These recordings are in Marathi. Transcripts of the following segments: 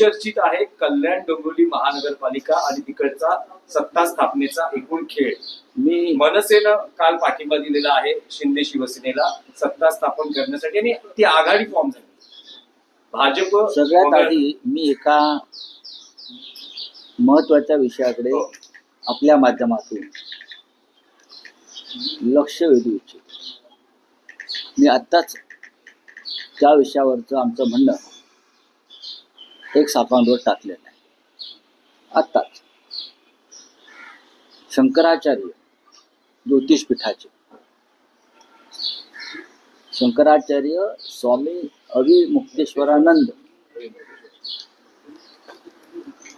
सुचर्चित आहे कल्याण डोंबिवली महानगरपालिका आणि तिकडचा सत्ता स्थापनेचा एकूण खेळ. मी मनसेनं काल पाठिंबा दिलेला आहे शिंदे शिवसेनेला सत्ता स्थापन करण्यासाठी आणि ती आघाडी फॉर्म झाली. भाजप सगळ्यात आधी मी एका महत्त्वाच्या विषयाकडे हो. आपल्या माध्यमातून लक्ष वेधू इच्छितो. मी आत्ताच त्या विषयावरचं आमचं म्हणणं एक सापांवर टाकलेलं आहे. आत्ताच. शंकराचार्य ज्योतिषपीठाचे. शंकराचार्य स्वामी अविमुक्तेश्वरानंद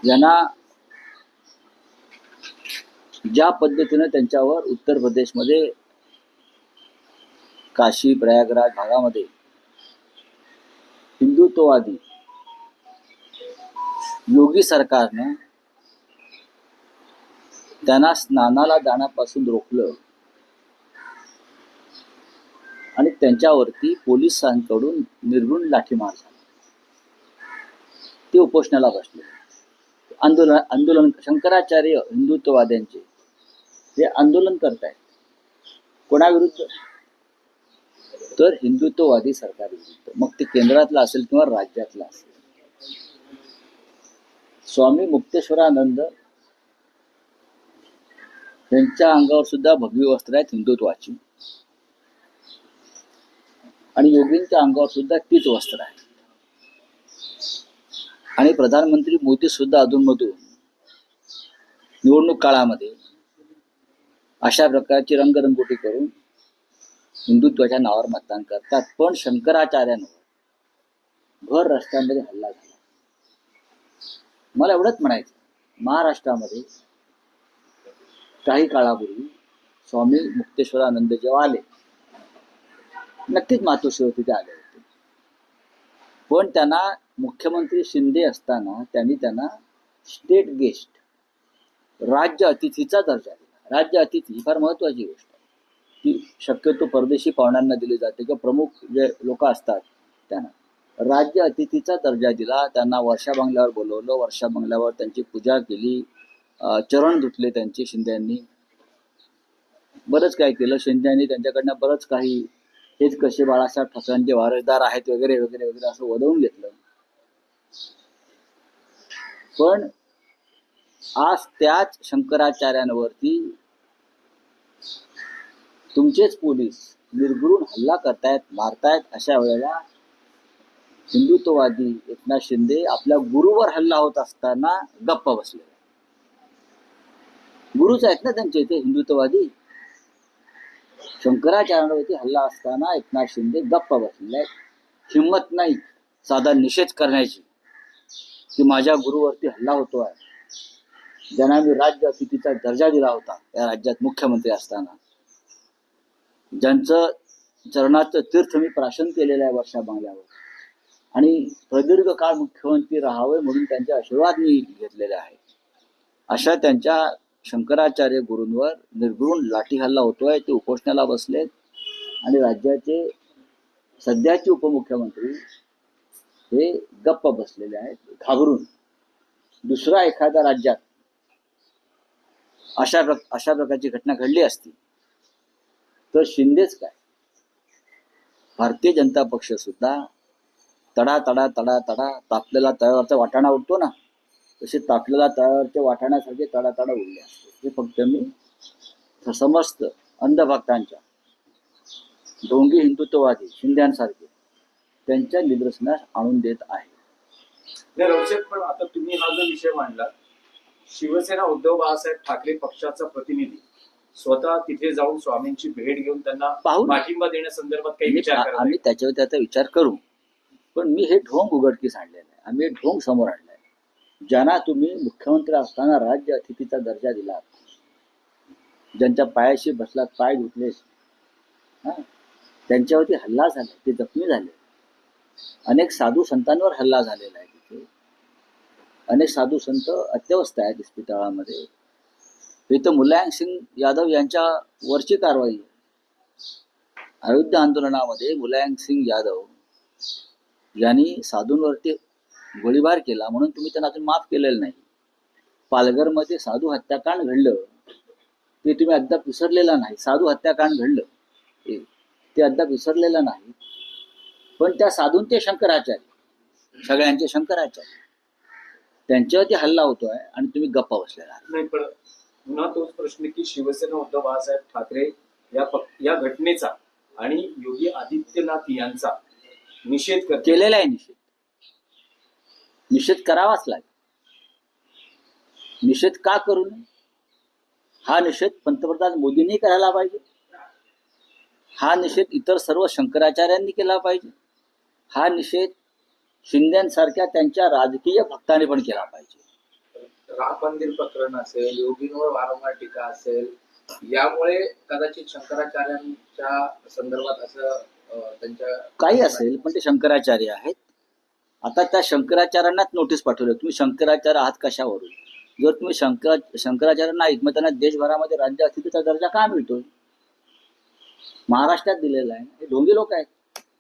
यांना ज्या पद्धतीनं त्यांच्यावर उत्तर प्रदेशमध्ये काशी प्रयागराज भागामध्ये हिंदुत्ववादी योगी सरकारनं त्यांना स्नानाला जाण्यापासून रोखलं. आणि त्यांच्यावरती पोलिसांकडून निर्गुण लाठीमार झाला. ते उपोषणाला बसले. आंदोलन आंदोलन शंकराचार्य हिंदुत्ववाद्यांचे हे आंदोलन करतायत. कोणाविरुद्ध? तर हिंदुत्ववादी सरकारविरुद्ध. मग ते केंद्रातलं असेल किंवा राज्यातलं असेल? स्वामी मुक्तेश्वरानंद त्यांच्या अंगावर सुद्धा भगवी वस्त्र आहेत हिंदुत्वाची. आणि योगींच्या अंगावर सुद्धा तीच वस्त्र आहे आणि प्रधानमंत्री मोदी सुद्धा अधूनमधून निवडणूक काळामध्ये अशा प्रकारची रंगरंगोटी करून हिंदुत्वाच्या नावावर मतदान करतात. पण शंकराचार्यांवर भर रस्त्यामध्ये हल्ला झाला. मला एवढंच म्हणायचं. महाराष्ट्रामध्ये काही काळापूर्वी स्वामी मुक्तेश्वरानंद जेव्हा आले. नक्कीच मातोश्री होते ते आले होते. पण त्यांना मुख्यमंत्री शिंदे असताना त्यांनी त्यांना स्टेट गेस्ट राज्य अतिथीचा दर्जा दिला. राज्य अतिथी ही फार महत्वाची गोष्ट आहे. ती शक्यतो परदेशी पाहुण्यांना दिली जाते किंवा प्रमुख जे लोक असतात त्यांना. राज्य अतिथीचा दर्जा दिला. त्यांना वर्षा बंगल्यावर बोलवलं. वर्षा बंगल्यावर त्यांची पूजा केली. चरण धुतले त्यांचे शिंद्यांनी. बरंच काय केलं. शिंद्यांनी त्यांच्याकडनं बरंच काही हेच कसे बाळासाहेब ठाकरेंचे वारसदार आहेत वगैरे वगैरे वगैरे असं वदवून घेतलं. पण आज त्याच शंकराचार्यांवरती तुमचेच पोलीस निर्गुरून हल्ला करतायत मारतायत अशा वेळेला हिंदुत्ववादी एकनाथ शिंदे आपल्या गुरुवर हल्ला होत असताना गप्प बसले. गुरुच आहेत ना त्यांच्या इथे हिंदुत्ववादी शंकराचार्यांवरती हल्ला असताना एकनाथ शिंदे गप्प बसलेले आहेत हिंमत नाही साधा निषेध करण्याची. की माझ्या गुरुवरती हल्ला होतो आहे ज्यांना मी राज्य अतिथीचा दर्जा दिला होता या राज्यात मुख्यमंत्री असताना. ज्यांचं चरणाचं तीर्थ मी प्राशन केलेलं आहे वर्षा बंगल्यावर आणि प्रदीर्घ काळ मुख्यमंत्री राहावे म्हणून त्यांचे आशीर्वाद मी घेतलेले आहे. अशा त्यांच्या शंकराचार्य गुरूंवर निर्गुण लाठी हल्ला होतोय ते उपोषणाला बसलेत. आणि राज्याचे सध्याचे उपमुख्यमंत्री हे गप्प बसलेले आहेत घाबरून. दुसरा एखाद्या राज्यात अशा प्रक अशा प्रकारची घटना घडली असती तर शिंदेच काय? भारतीय जनता पक्ष सुद्धा तडा तडा तडा तडा. तापलेला तळ्यावरचा वाटाणा उडतो ना तसे तापलेला तळ्यावरच्या वाटाण्यासारखे तडा तडा उडले असते. हे फक्त मी समस्त अंधभक्तांच्या ढोंगी हिंदुत्ववादी शिंद्यांसारखे त्यांच्या निदर्शनास आणून देत आहे. पण आता तुम्ही हा जो विषय मांडला शिवसेना उद्धव बाळासाहेब ठाकरे पक्षाचा प्रतिनिधी स्वतः तिथे जाऊन स्वामींची भेट घेऊन त्यांना. पाठिंबा देण्यासंदर्भात काही विचार आम्ही त्याच्यावर त्याचा विचार करू. पण मी हे ढोंग उघडकीस आणलेलं आहे. आम्ही ढोंग समोर आणलं आहे. ज्यांना तुम्ही मुख्यमंत्री असताना राज्य अतिथीचा दर्जा दिला. ज्यांच्या पायाशी बसलात पाय धुतले हा? त्यांच्यावरती हल्ला झाला. ते जखमी झाले. अनेक साधू संतांवर हल्ला झालेला आहे तिथे. अनेक साधू संत अत्यवस्थ आहेत इस्पितळामध्ये. इथं मुलायम सिंग यादव यांच्या वरची कारवाई. आहे अयोध्या आंदोलनामध्ये मुलायम सिंग यादव यांनी साधूंवरती गोळीबार केला म्हणून तुम्ही त्यांना अजून माफ केलेलं नाही. पालघरमध्ये साधू हत्याकांड घडलं. ते तुम्ही अद्याप विसरलेलं नाही. साधू हत्याकांड घडलं. ते ते अद्याप विसरलेलं नाही. पण त्या साधून ते शंकराचार्य सगळ्यांचे शंकराचार्य त्यांच्यावरती हल्ला होतोय आणि तुम्ही गप्पा बसलेला नाही पण पुन्हा तोच प्रश्न की शिवसेना उद्धव बाळासाहेब ठाकरे या या घटनेचा आणि योगी आदित्यनाथ यांचा निषेध करते. केलेला आहे निषेध. निषेध करावाच लागेल. निषेध का करू नये? हा निषेध पंतप्रधान मोदींनी करायला पाहिजे. हा निषेध इतर सर्व शंकराचार्यांनी केला पाहिजे. हा निषेध शिंद्यांसारख्या त्यांच्या राजकीय भक्तांनी पण केला पाहिजे. राम मंदिर प्रकरण असेल योगींवर वारंवार टीका असेल यामुळे कदाचित शंकराचार्यांच्या संदर्भात असं काही असेल पण ते शंकराचार्य आहेत. आता त्या शंकराचार्यांनाच नोटीस पाठवलं. तुम्ही शंकराचार्य आहात कशावरून? जर तुम्ही शंकर शंकराचार्य नाहीत मग त्यांना देशभरामध्ये राज्य अस्तित्वाचा दर्जा का मिळतोय? महाराष्ट्रात दिलेला आहे. हे ढोंगी लोक आहेत.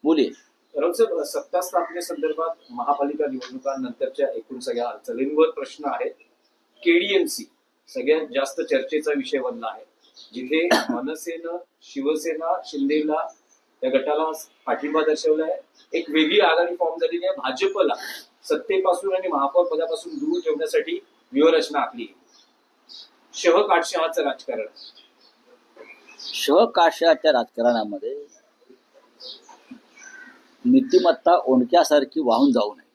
बोलिये सत्ता स्थापनेसंदर्भात महापालिका निवडणुकांनंतरच्या एकूण सगळ्या अडचणींवर प्रश्न आहेत. केडीएमसी सगळ्यात जास्त चर्चेचा विषय बनला आहे. जिथे मनसेनं शिवसेना शिंदेला त्या गटाला पाठिंबा दर्शवलाय एक वेगळी आघाडी फॉर्म झालेली आहे. भाजपला सत्तेपासून आणि महापौर पदापासून दूर ठेवण्यासाठी व्यूहरचना आखली शह काटशहाचं राजकारण. शह काटशहाच्या राजकारणामध्ये नीतिमत्ता ओंडक्यासारखी वाहून जाऊ नये.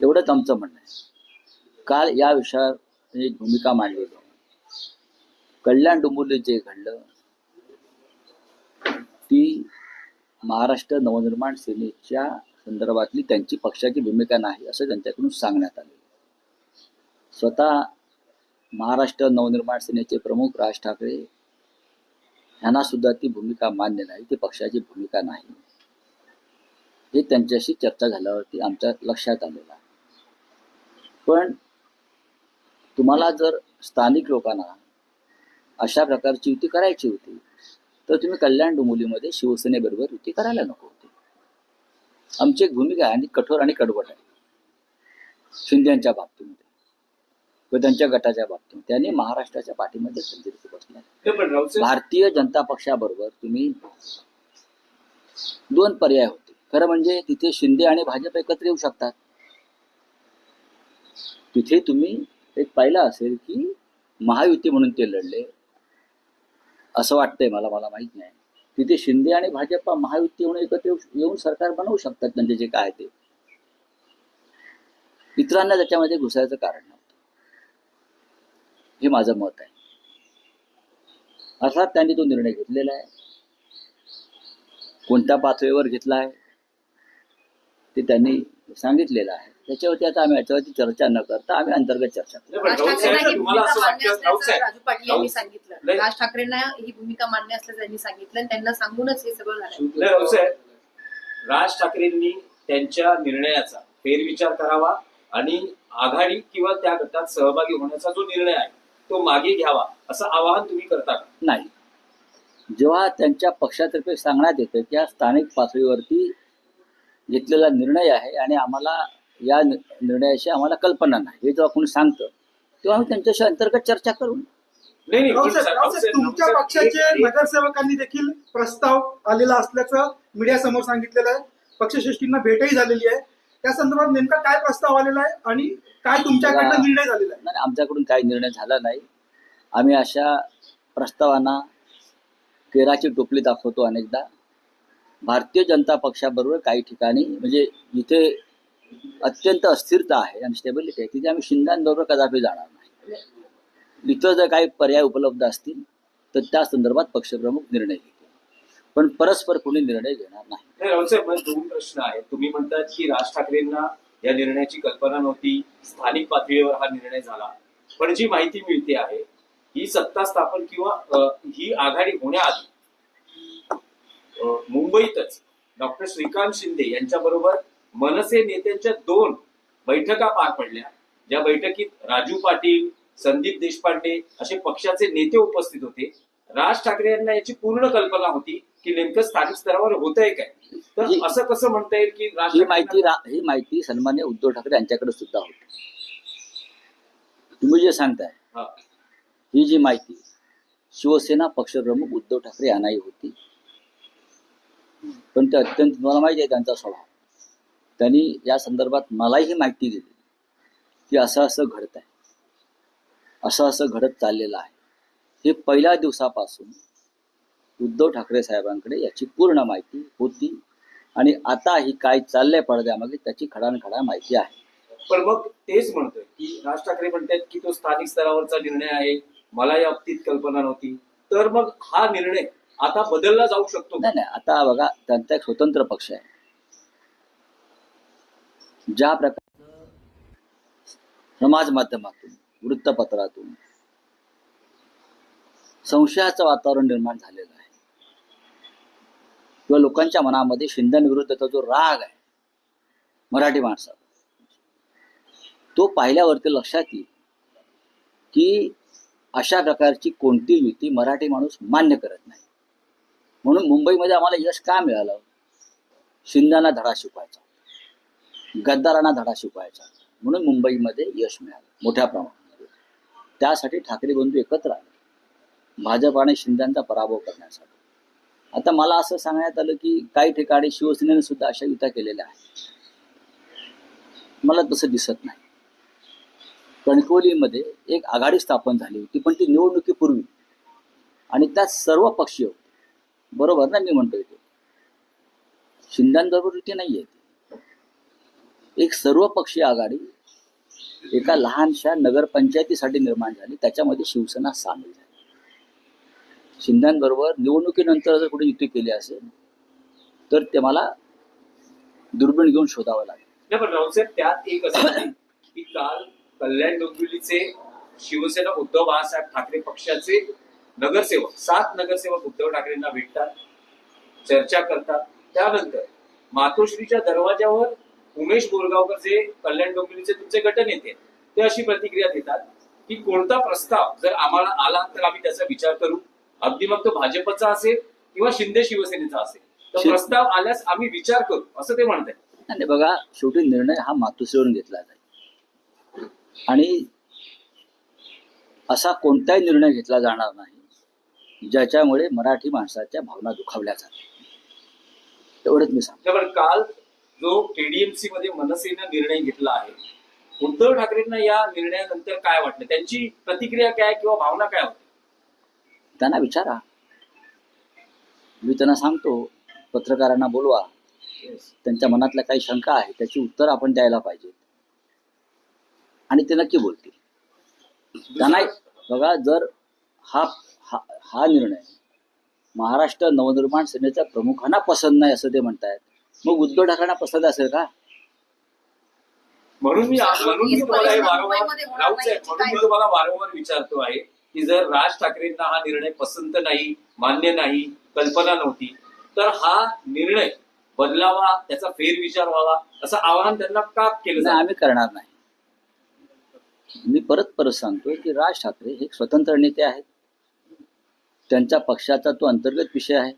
एवढंच आमचं म्हणणं आहे. काल या विषयावर एक भूमिका मांडली होती कल्याण डोंबिवली जे घडलं ती महाराष्ट्र नवनिर्माण सेनेच्या संदर्भातली त्यांची पक्षाची भूमिका नाही असं त्यांच्याकडून सांगण्यात आले स्वतः महाराष्ट्र नवनिर्माण सेनेचे प्रमुख राज ठाकरे यांना सुद्धा ती भूमिका मान्य नाही ती पक्षाची भूमिका नाही. हे त्यांच्याशी चर्चा झाल्यावरती आमच्या लक्षात आलेलं आहे. पण तुम्हाला जर स्थानिक लोकांना अशा प्रकारची युती करायची होती तर तुम्ही कल्याण डोंबिवलीमध्ये शिवसेनेबरोबर युती करायला नको होती. आमची एक भूमिका आहे आणि कठोर आणि कडवट आहे. शिंदेच्या बाबतीमध्ये व त्यांच्या गटाच्या बाबतीमध्ये. त्यांनी महाराष्ट्राच्या पाठीमध्ये राऊतसाहेब भारतीय जनता पक्षाबरोबर तुम्ही दोन पर्याय होते. खरं म्हणजे तिथे शिंदे आणि भाजप एकत्र येऊ शकतात. तिथे तुम्ही एक पाहिलं असेल की महायुती म्हणून ते लढले. असं वाटतंय मला मला माहीत नाही. तिथे शिंदे आणि भाजपा महायुती म्हणून एकत्र येऊन सरकार बनवू शकतात त्यांचे जे काय ते. इतरांना त्याच्यामध्ये घुसायचं कारण नव्हतं. हे माझं मत आहे. अर्थात त्यांनी तो निर्णय घेतलेला आहे. कोणत्या पातळीवर घेतला आहे ते त्यांनी सांगितलेलं आहे. त्याच्यावरती आता आम्ही याच्यावरती चर्चा न करता आम्ही अंतर्गत चर्चा करू राज ठाकरेंना राऊतसाहेब ही तुम्हाला असं भूमिका मान्य वाटतं? असल्याचं राऊतसाहेब राजू पाटील यांनी सांगितलं. नाही. राज ठाकरेंना ही भूमिका मान्य असल्याचं त्यांनी सांगितलं आणि त्यांना सांगूनच हे सगळं झालं नाही, रावसाहेब राज ठाकरेंनी त्यांच्या निर्णयाचा फेरविचार करावा आणि आघाडी किंवा त्या गटात सहभागी होण्याचा जो निर्णय आहे तो मागे घ्यावा असं आवाहन तुम्ही करता का? नाही. जेव्हा त्यांच्या पक्षातर्फे सांगण्यात येतं की हा स्थानिक पातळीवरती घेतलेला निर्णय आहे आणि आम्हाला या नि- निर्णयाची आम्हाला कल्पना नाही. हे जेव्हा कोणी सांगतं तेव्हा आम्ही त्यांच्याशी अंतर्गत चर्चा करू. नाही तुमच्या पक्षाचे नगरसेवकांनी देखील प्रस्ताव आलेला असल्याचं मीडिया समोर सांगितलेलं आहे. पक्षश्रेष्ठींना भेटही झालेली आहे. त्या संदर्भात नेमका काय प्रस्ताव आलेला आहे आणि काय तुमच्याकडनं निर्णय झालेला आहे? नाही आमच्याकडून काही निर्णय झाला नाही. आम्ही अशा प्रस्तावांना केराची टोपली दाखवतो अनेकदा. भारतीय जनता पक्षाबरोबर काही ठिकाणी म्हणजे जिथे अत्यंत अस्थिरता आहे आणि स्टेबिलिटी आहे तिथे आम्ही शिंद्यांबरोबर कदापि जाणार नाही. इतर जर काही पर्याय उपलब्ध असतील तर त्या संदर्भात पक्षप्रमुख निर्णय घेतील. पण परस्पर कोणी निर्णय घेणार नाही. दोन प्रश्न आहेत. तुम्ही म्हणतात की राज ठाकरेंना या निर्णयाची कल्पना नव्हती स्थानिक पातळीवर हा निर्णय झाला. पण जी माहिती मिळते आहे ही सत्ता स्थापन किंवा ही आघाडी होण्याआधी मुंबईतच डॉक्टर श्रीकांत शिंदे यांच्याबरोबर मनसे नेत्यांच्या दोन बैठका पार पडल्या. ज्या बैठकीत राजू पाटील संदीप देशपांडे असे पक्षाचे नेते उपस्थित होते. राज ठाकरे यांना याची पूर्ण कल्पना होती की नेमकं स्थानिक स्तरावर होतंय काय. तर असं कसं म्हणता येईल की राज ही माहिती ही माहिती सन्मान्य उद्धव ठाकरे यांच्याकडे सुद्धा होती. तुम्ही जे सांगताय हा. ही जी माहिती शिवसेना पक्षप्रमुख उद्धव ठाकरे यांनाही होती. पण ते अत्यंत मला माहिती आहे त्यांचा स्वभाव. त्यांनी या संदर्भात मलाही ही माहिती दिली की असं असं घडत आहे असं असं घडत चाललेलं आहे. हे पहिल्या दिवसापासून उद्धव ठाकरे साहेबांकडे याची पूर्ण माहिती होती आणि आता ही काय चाललंय पडद्यामागे त्याची खडानखडा माहिती आहे. पण मग तेच म्हणतोय की राज ठाकरे म्हणतात की तो स्थानिक स्तरावरचा निर्णय आहे. मला या बाबतीत कल्पना नव्हती. तर मग हा निर्णय आता बदलला जाऊ शकतो? नाही नाही आता बघा त्यांचा एक स्वतंत्र पक्ष आहे. ज्या प्रकारचं समाज माध्यमातून वृत्तपत्रातून संशयाचं वातावरण निर्माण झालेलं आहे. किंवा लोकांच्या मनामध्ये शिंद्यांविरुद्धचा जो राग आहे मराठी माणसाचा तो पाहिल्यावरती लक्षात येईल की अशा प्रकारची कोणती युती मराठी माणूस मान्य करत नाही. म्हणून मुंबईमध्ये आम्हाला यश का मिळालं? शिंद्यांना धडा शिकवायचा. गद्दारांना धडा शिकवायचा. म्हणून मुंबईमध्ये यश मिळालं मोठ्या प्रमाणामध्ये. त्यासाठी ठाकरे बंधू एकत्र आले. भाजप आणि शिंद्यांचा पराभव करण्यासाठी. आता मला असं सांगण्यात आलं की काही ठिकाणी शिवसेनेने सुद्धा अशा युत्या केलेल्या आहेत. मला तसं दिसत नाही. कणकवलीमध्ये एक आघाडी स्थापन झाली होती पण ती निवडणुकीपूर्वी. आणि त्यात सर्व पक्षीय बरोबर ना मी म्हणतोय ते. शिंद्यांबरोबर युती नाही आहेत एक सर्वपक्षीय आघाडी एका लहानशा नगरपंचायतीसाठी निर्माण झाली. त्याच्यामध्ये शिवसेना सामील झाली. शिंद्यांबरोबर निवडणुकीनंतर जर कुठे युती केली असेल तर ते मला दुर्बीण घेऊन शोधावं लागेल. त्यात एक असं की काल कल्याण डोंबिवलीचे शिवसेना उद्धव बाळासाहेब ठाकरे पक्षाचे नगरसेवक सात नगरसेवक उद्धव ठाकरेंना भेटतात चर्चा करतात. त्यानंतर मातोश्रीच्या दरवाजावर उमेश बोरगावकर जे कल्याण डोंबिवलीचे तुमचे गटनेते ते अशी प्रतिक्रिया देतात की कोणता प्रस्ताव जर आम्हाला आला तर आम्ही त्याचा विचार करू. अगदी मग तो भाजपचा असेल किंवा शिंदे शिवसेनेचा असेल. तर प्रस्ताव आल्यास आम्ही विचार करू असं ते म्हणतात आणि बघा शेवटी निर्णय हा मातोश्रीवरून घेतला जाईल. आणि असा कोणताही निर्णय घेतला जाणार नाही ज्याच्यामुळे मराठी माणसाच्या भावना दुखावल्या जातील एवढंच मी सांगतो. काल जो केडीएमसी मध्ये मनसेनं निर्णय घेतला आहे उद्धव ठाकरेंना या निर्णयानंतर काय वाटलं? त्यांची प्रतिक्रिया काय किंवा भावना काय होती? त्यांना विचारा. मी त्यांना सांगतो पत्रकारांना बोलवा. त्यांच्या मनातल्या काही शंका आहे त्याची उत्तर आपण द्यायला पाहिजे आणि ते नक्की बोलतील. त्यांना बघा जर हा हा हा निर्णय महाराष्ट्र नवनिर्माण सेनेच्या प्रमुखांना पसंत नाही असं ते म्हणतायत मग उद्धव ठाकरेंना पसंत असेल का? म्हणून मी म्हणून मी तुम्हाला हे वारंवार मुंबईमध्ये होणार राऊत साहेब, नाही, म्हणून मी तुम्हाला वारंवार विचारतो आहे की जर राज ठाकरेंना हा निर्णय पसंत नाही मान्य नाही कल्पना नव्हती तर हा निर्णय बदलावा त्याचा फेरविचार व्हावा असं आवाहन त्यांना का केलं आम्ही करणार नाही. मी परत परत सांगतोय की राज ठाकरे हे एक स्वतंत्र नेते आहेत. त्यांच्या पक्षाचा तो अंतर्गत विषय आहे.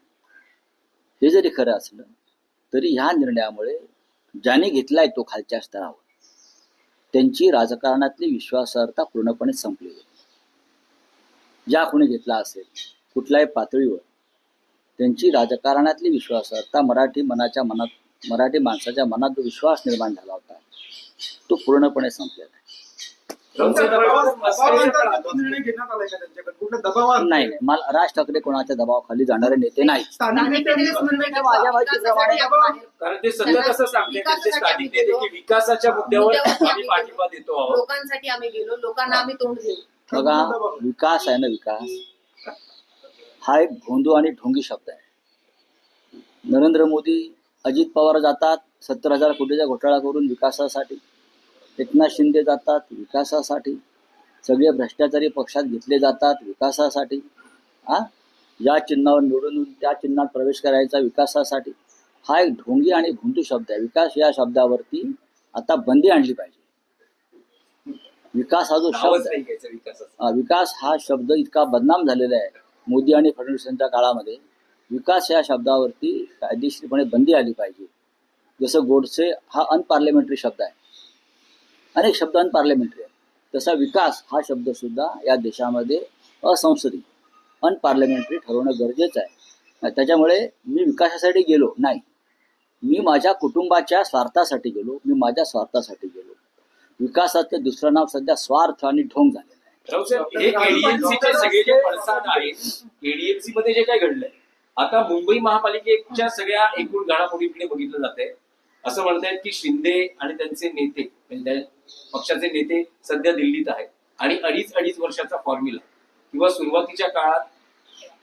हे जरी खरं असलं तरी ह्या निर्णयामुळे ज्याने घेतलाय तो खालच्या स्तरावर त्यांची राजकारणातली विश्वासार्हता पूर्णपणे संपली ज्या कोणी घेतला असेल कुठल्याही पातळीवर त्यांची राजकारणातली विश्वासार्हता मराठी मनाच्या मनात मराठी माणसाच्या मनात जो विश्वास निर्माण झाला होता तो पूर्णपणे संपलेला. नाही नाही मला राज ठाकरे कोणाच्या दबावाखाली जाणारे नेते नाही. स्थानिक नेत्यांनी माझ्या माहितीप्रमाणे कारण ते सतत असं सांगते की विकासाच्या मुद्द्यावर आम्ही पाठिंबा देतो आहोत. लोकांसाठी आम्ही गेलो. लोकांना आम्ही तोंड देऊ बघा विकास आहे ना विकास? हा एक भोंदू आणि ढोंगी शब्द आहे. नरेंद्र मोदी अजित पवार जातात सत्तर हजार कोटीचा घोटाळा करून विकासासाठी एकनाथ शिंदे जातात विकासासाठी. सगळे भ्रष्टाचारी पक्षात घेतले जातात विकासासाठी. हा या चिन्हावर निवडून त्या चिन्हात प्रवेश करायचा विकासासाठी. हा एक ढोंगी आणि भोंदू शब्द आहे. विकास या शब्दावरती आता बंदी आणली पाहिजे. विकास हा जो शब्द विकास हा शब्द इतका बदनाम झालेला आहे मोदी आणि फडणवीस यांच्या काळामध्ये. विकास या शब्दावरती कायदेशीरपणे बंदी आली पाहिजे. जसं गोडसे हा अनपार्लिमेंटरी शब्द आहे. अनेक शब्द अनपार्लिमेंटरी आहेत तसा विकास हा शब्द सुद्धा या देशामध्ये असंसदी अनपार्लमेंटरी ठरवणं गरजेचं आहे. त्याच्यामुळे मी विकासासाठी गेलो नाही. मी माझ्या कुटुंबाच्या स्वार्थासाठी गेलो मी माझ्या स्वार्थासाठी गेलो. विकासाचं दुसरं नाव सध्या स्वार्थ आणि ढोंग झालेलं आहे. राऊसाहेब सगळे जे मध्ये जे काय घडलंय? आता मुंबई महापालिकेच्या सगळ्या एकूण घडामोडीकडे बघितलं जाते असं म्हणतायत की शिंदे आणि त्यांचे नेते म्हणजे पक्षाचे नेते सध्या दिल्लीत आहेत. आणि अडीच अडीच वर्षाचा फॉर्म्युला किंवा सुरुवातीच्या काळात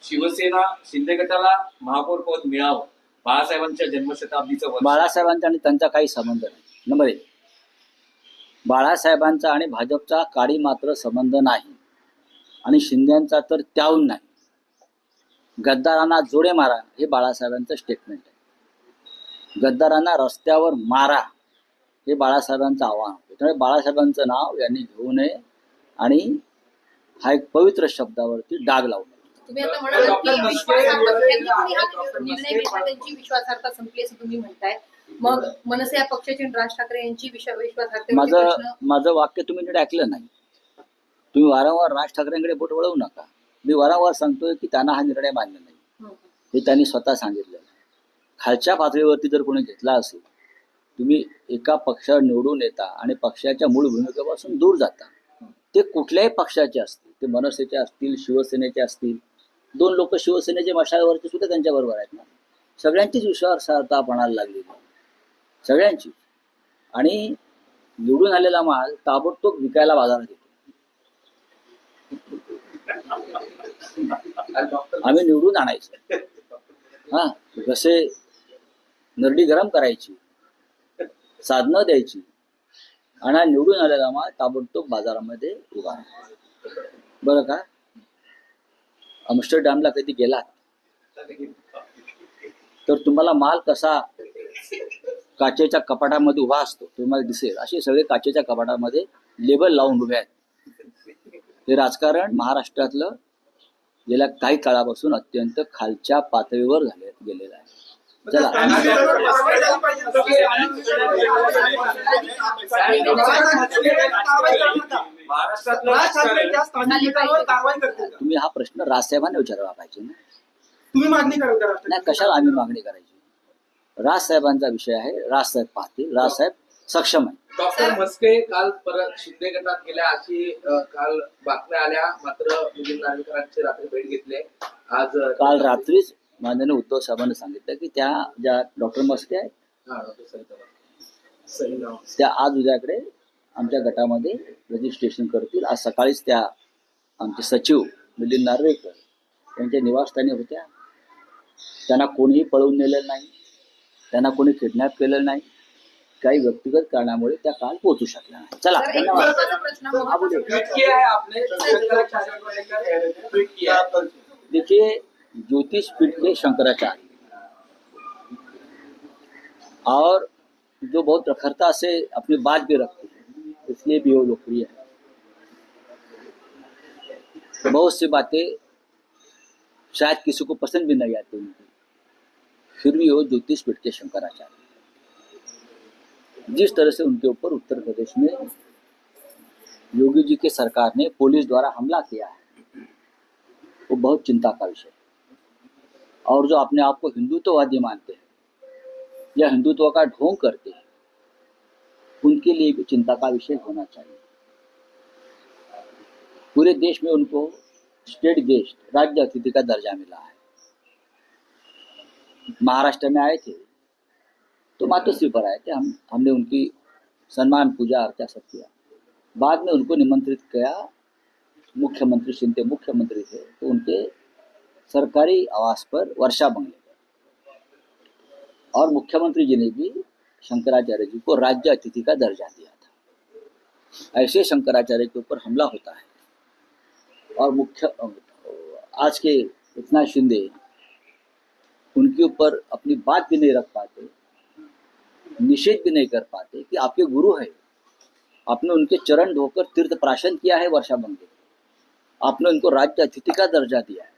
शिवसेना शिंदे गटाला महापौर पद मिळावं बाळासाहेबांच्या जन्मशताब्दीचं वर्ष. बाळासाहेबांचा आणि त्यांचा काही संबंध नाही. नंबर एक बाळासाहेबांचा आणि भाजपचा काळी मात्र संबंध नाही. आणि शिंद्यांचा तर त्याहून नाही. गद्दारांना जोडे मारा हे बाळासाहेबांचं स्टेटमेंट आहे. गद्दारांना रस्त्यावर मारा. हे बाळासाहेबांचं आव्हान. होतं त्यामुळे बाळासाहेबांचं नाव यांनी घेऊ नये आणि हा एक पवित्र शब्दावरती डाग लावू नये. तुम्ही आता म्हणालात डॉक्टर की मस्के विश्वासार्हता एवढे त्यांनी कोणी हा डॉक्टर निर्णय मस्के घेतला पण- त्यांची विश्वासार्हता संपली असं तुम्ही म्हणताय. मग मनसे या पक्षाची राज ठाकरे यांची माझं माझं वाक्य तुम्ही नीट ऐकलं नाही. तुम्ही वारंवार राज ठाकरेंकडे बोट वळवू नका. मी वारंवार सांगतोय की त्यांना हा निर्णय मान्य नाही. हं. हे त्यांनी स्वतः सांगितलेलं आहे खालच्या पातळीवरती जर कोणी घेतला असेल तुम्ही एका पक्षावर निवडून येता आणि पक्षाच्या मूळ भूमिकेपासून दूर जाता. ते कुठल्याही पक्षाचे असतील ते मनसेचे असतील शिवसेनेचे असतील दोन लोक शिवसेनेचे मशालवरचे सुद्धा त्यांच्याबरोबर आहेत ना. सगळ्यांचीच विश्वासार्हता पणाला लागलेली सगळ्यांची. आणि निवडून आलेला माल ताबडतोब विकायला बाजारात येतो. आम्ही निवडून आणायचो. हा जसे नरडी गरम करायची साधनं द्यायची. आणि हा निवडून आलेला माल ताबडतोब बाजारामध्ये उभा बरं का? अमस्टरडॅमला कधी गेलात? तर तुम्हाला माल कसा काचेच्या कपाटामध्ये उभा असतो तुम्हाला दिसेल. असे सगळे काचेच्या कपाटामध्ये लेबल लावून उभे आहेत. हे राजकारण महाराष्ट्रातलं गेल्या काही काळापासून अत्यंत खालच्या पातळीवर झाले गेलेलं आहे. तुम्ही हा प्रश्न राजसाहेबांना विचारायला पाहिजे ना तुम्ही मागणी? नाही कशाला आम्ही मागणी करायची राजसाहेबांचा विषय आहे राजसाहेब पाहतील राजसाहेब सक्षम आहे डॉक्टर मस्के काल परत शिंदे गटात गेल्या अशी काल बातम्या आल्या मात्र मिलिंद नार्वेकरांची रात्री भेट घेतली आज काल रात्रीच माननीय उद्धव साहेबांनी सांगितलं की त्या ज्या डॉक्टर मस्के आहेत हा. त्या आज उद्याकडे आमच्या गटामध्ये रजिस्ट्रेशन करतील. आज सकाळीच त्या आमचे सचिव मिलिंद नार्वेकर यांच्या निवासस्थानी होत्या. त्यांना कोणीही पळवून नेलेलं नाही. त्यांना कोणी किडनॅप केलेलं नाही. काही व्यक्तिगत कारणामुळे त्या काल पोहोचू शकल्या नाही. चला देखिए ज्योतिष पीठ के शंकराचार्य। और जो बहुत प्रखरता से अपनी बात भी रखते हैं, इसलिए भी वो लोकप्रिय है। बहुत सी बातें शायद किसी को पसंद भी नहीं आती उनकी फिर भी वो ज्योतिष पीठ के शंकराचार्य। जिस तरह से उनके ऊपर उत्तर प्रदेश में योगी जी के सरकार ने पुलिस द्वारा हमला किया है, वो बहुत चिंता का विषय है। और जो अपने आप को हिंदुत्ववादी मानते हैं, या हिंदुत्व का ढोंग करते हैं, उनके लिए भी चिंता का विषय होना चाहिए। पूरे देश में उनको स्टेट गेस्ट, राज्य अतिथि का दर्जा मिला है। महाराष्ट्र में आए थे तो मातोश्री पर आए थे, हम, हमने उनकी सम्मान, पूजा, अर्चा सब किया। बाद में उनको निमंत्रित किया, मुख्यमंत्री, शिंदे मुख्यमंत्री थे तो उनके सरकारी आवास पर वर्षा बंगले और मुख्यमंत्री जी ने भी शंकराचार्य जी को राज्य अतिथि का दर्जा दिया था। ऐसे शंकराचार्य के ऊपर हमला होता है। और मुख्य, आज के इतना शिंदे, उनके ऊपर अपनी बात भी नहीं रख पाते, निषेध भी नहीं कर पाते कि आपके गुरु है। आपने उनके चरण धोकर तीर्थ प्राशन किया है वर्षा बंगे आपने उनको राज्य अतिथि का दर्जा दिया है।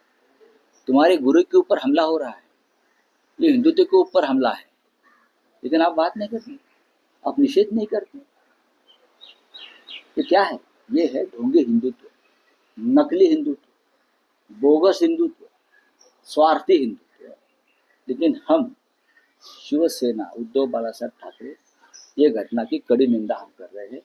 तुम्हारे गुरु के ऊपर हमला हो रहा है ये हिंदुत्व के ऊपर हमला है। लेकिन आप बात नहीं करते, आप निषेध नहीं करते। ये क्या है? ये है ढोंगे हिंदुत्व, नकली हिंदुत्व, बोगस हिंदुत्व, स्वार्थी हिंदुत्व। लेकिन हम, शिवसेना, उद्धव बाला साहब ठाकरे, ये घटना की कड़ी निंदा हम कर रहे हैं।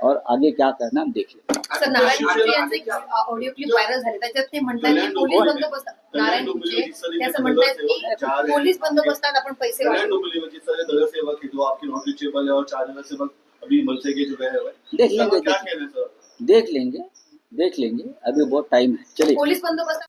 और आगे क्या करना हम देख लेंगे सर नारायण कुचे यांचे एक ऑडिओ क्लिप व्हायरल झाले. त्याच्यात ते म्हणतात की पोलीस बंदोबस्त नारायण कुचे ते असं म्हणतात की पोलीस बंदोबस्तात आपण पैसे कल्याण वाढवू डोंबिवली में जिस तरह नगर सेवक है जो आपके नॉन रिचेबल है और चार नगर सेवक अभी मनसे के जो गए हुए हैं. देख इसका लेंगे क्या कहना है सर? देख लेंगे देख लेंगे। अभी बहुत टाइम है। चलिए। पोलीस बंदोबस्त